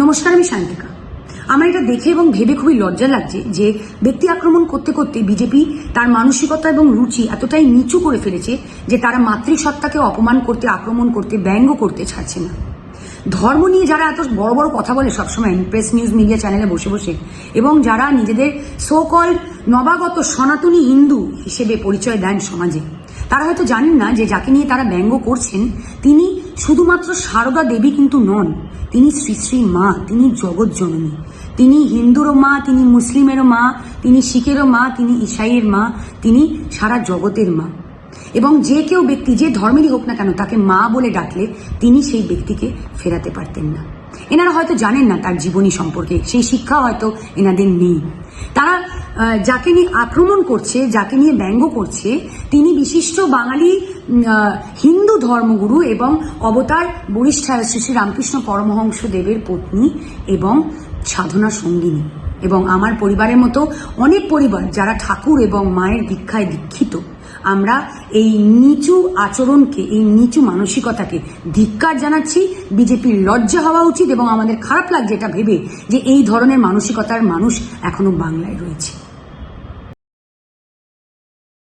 নমস্কার, আমি শান্তিকা। আমার এটা দেখে এবং ভেবে খুবই লজ্জা লাগছে যে ব্যক্তি আক্রমণ করতে করতে বিজেপি তার মানসিকতা এবং রুচি এতটাই নিচু করে ফেলেছে যে তারা মাতৃসত্তাকে অপমান করতে, আক্রমণ করতে, ব্যঙ্গ করতে ছাড়ছে না। ধর্ম নিয়ে যারা এত বড় বড় কথা বলে সবসময় প্রেস নিউজ মিডিয়া চ্যানেলে বসে বসে এবং যারা নিজেদের সোকল নবাগত সনাতনী হিন্দু হিসেবে পরিচয় দেন সমাজে, তারা হয়তো জানেন না যে যাকে নিয়ে তারা ব্যঙ্গ করছেন, তিনি শুধুমাত্র সারদা দেবী কিন্তু নন, তিনি শ্রী শ্রী মা, তিনি জগৎ জননী। তিনি হিন্দুরও মা, তিনি মুসলিমেরও মা, তিনি শিখেরও মা, তিনি ইসাইয়ের মা, তিনি সারা জগতের মা। এবং যে কেউ ব্যক্তি যে ধর্মেরই হোক না কেন তাকে মা বলে ডাকলে তিনি সেই ব্যক্তিকে ফেরাতে পারতেন না। এনারা হয়তো জানেন না তার জীবনী সম্পর্কে, সেই শিক্ষা হয়তো এনাদের নেই। তারা যাকে নিয়ে আক্রমণ করছে, যাকে নিয়ে ব্যঙ্গ করছে, তিনি বিশিষ্ট বাঙালি হিন্দু ধর্মগুরু এবং অবতার বরিষ্ঠা শ্রী শ্রী রামকৃষ্ণ পরমহংস দেবের পত্নী এবং সাধনা সঙ্গিনী এবং আমার পরিবারের মতো অনেক পরিবার যারা ঠাকুর এবং মায়ের দীক্ষায় দীক্ষিত। আমরা এই নিচু আচরণকে, এই নিচু মানসিকতাকে ধিক্কার জানাচ্ছি। বিজেপির লজ্জা হওয়া উচিত এবং আমাদের খারাপ লাগছে এটা ভেবে যে এই ধরনের মানসিকতার মানুষ এখনও বাংলায় রয়েছে।